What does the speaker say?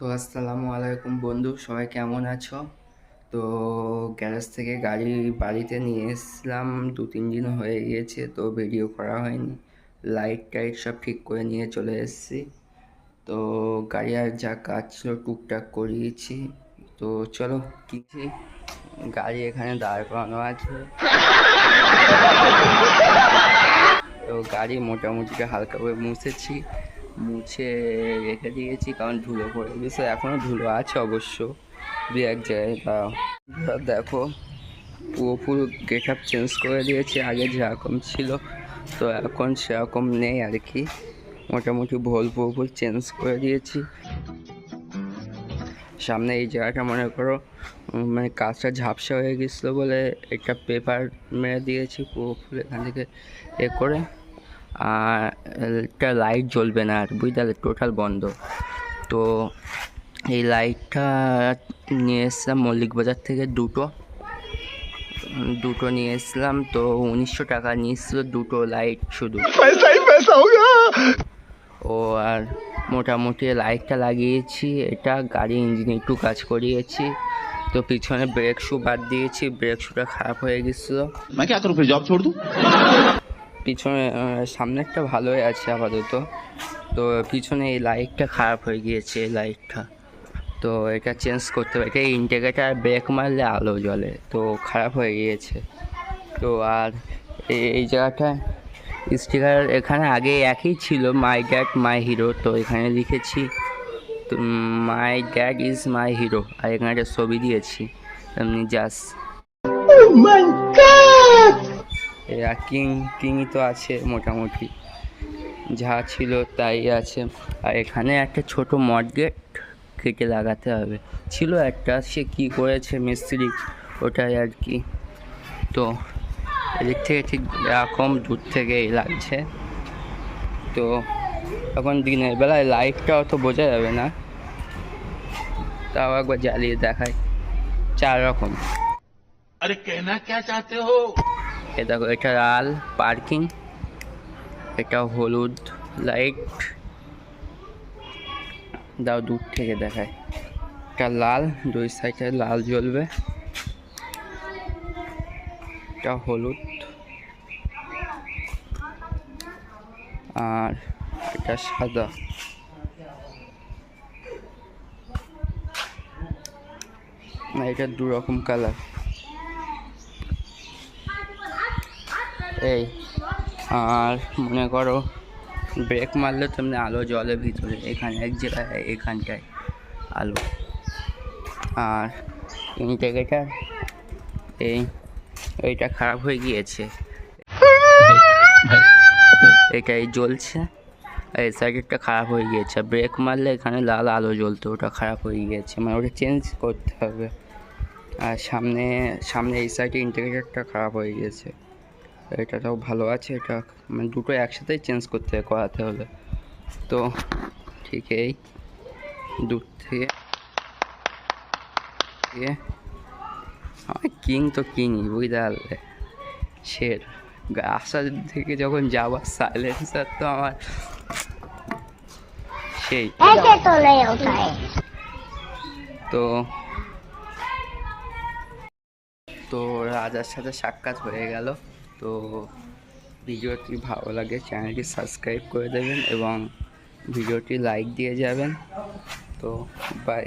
তো আসসালামু আলাইকুম বন্ধু, সবাই কেমন আছো? তো গ্যারেজ থেকে গাড়ি বাড়িতে নিয়ে এসলাম, দু, তিন দিন হয়ে গিয়েছে তো ভিডিও করা হয়নি। লাইট টাইট সব ঠিক করে নিয়ে চলে এসেছি। তো গাড়ি আর যা কাজ ছিল টুকটাক করিয়েছি। তো চলো কিছু গাড়ি এখানে দাঁড় করানো আছে। তো গাড়ি মোটামুটি হালকা করে মুছেছি। মুছে রেখে দিয়েছি, কারণ ধুলো পড়ে গেছে এখনও ধুলো আছে অবশ্য, দু এক জায়গায়। দেখো, পুরো গেট আপ চেঞ্জ করে দিয়েছি, আগে যেরকম ছিল, তো এখন সেরকম নেই আর কি। মোটামুটি ভোল পুরোপুর চেঞ্জ করে দিয়েছি। সামনে এই জায়গাটা মনে করো মানে কাজটা ঝাপসা হয়ে গেছিল বলে একটা পেপার মেরে দিয়েছি, পুরো ফুল এখান থেকে এ করে। একটা লাইট জ্বলবে না আর বুঝতে টোটাল বন্ধ। তো এই লাইটটা নিয়ে এসলাম মল্লিক বাজার থেকে দুটো। দুটো নিয়ে এসলাম তো উনিশশো টাকা নিয়েছিল দুটো লাইট শুধু। ও আর মোটামুটি লাইটটা লাগিয়েছি, এটা গাড়ি ইঞ্জিন একটু কাজ করিয়েছি। তো পিছনে ব্রেক শু বাদ দিয়েছি ব্রেক শুটা খারাপ হয়ে গেছিল। জব পিছনে সামনে একটা ভালোই আছে আপাতত। তো পিছনে এই লাইটটা খারাপ হয়ে গিয়েছে, এই লাইটটা তো এটা চেঞ্জ করতে হবে। এটা ইন্ডিকেটার ব্রেক মারলে আলো জ্বলে, তো খারাপ হয়ে গিয়েছে। তো আর এই জায়গাটা স্টিকার এখানে আগে একই ছিল মাই ড্যাড মাই হিরো তো এখানে লিখেছি তো my dad is my hero আর এখানে একটা ছবি দিয়েছি, এমনি জাস্ট এরা কিং, কিংই তো আছে মোটামুটি। যা ছিল তাই আছে। আর এখানে একটা ছোট মডগেট কেটে লাগাতে হবে। ছিল একটা, সে কি করেছে মিস্ত্রি? ওটাই আর কি। তো, এদিক থেকে ঠিক এরকম দূর থেকেই লাগছে। তো, এখন দিনের বেলায় লাইটটাও তো বোঝা যাবে না। তাও একবার জ্বালিয়ে দেখায় চার রকম। আরে কেনা কে চাতে হো? এ দেখো, এটা লাল পার্কিং, এটা হলুদ লাইট। দাও দূর থেকে দেখায়। এটা লাল, দুই সাইডে লাল জ্বলবে। এটা হলুদ। আর এটা সাদা। এটা দু রকম কালার এই, আর মনে করো ব্রেক মারলে তেমনি আলো জলে ভিতরে, এখানে এক জায়গায়, এখানটায় আলো। আর ইন্ডিকেটার এই, এইটা খারাপ হয়ে গিয়েছে। এটাই জ্বলছে, এই সাইডেরটা খারাপ হয়ে গিয়েছে। ব্রেক মারলে এখানে লাল আলো জ্বলতো, ওটা খারাপ হয়ে গিয়েছে। মানে ওটা চেঞ্জ করতে হবে। আর সামনে সামনে এই সাইডে ইন্ডিকেটারটা খারাপ হয়ে গিয়েছে। এটাটাও ভালো আছে এটা মানে দুটো একসাথেই চেঞ্জ করতে করাতে হবে তো ঠিক এই দূর থেকে কিং তো কিনি বুঝতে পারলে? সের আসা থেকে যখন যাওয়ার সাইলেন্সার তো আমার সেই। তো তো রাজার সাথে সাক্ষাৎ হয়ে গেল। তো ভিডিওটি ভালো লাগে, চ্যানেলটি সাবস্ক্রাইব করে দেবেন এবং ভিডিওটি লাইক দিয়ে যাবেন। তো বাই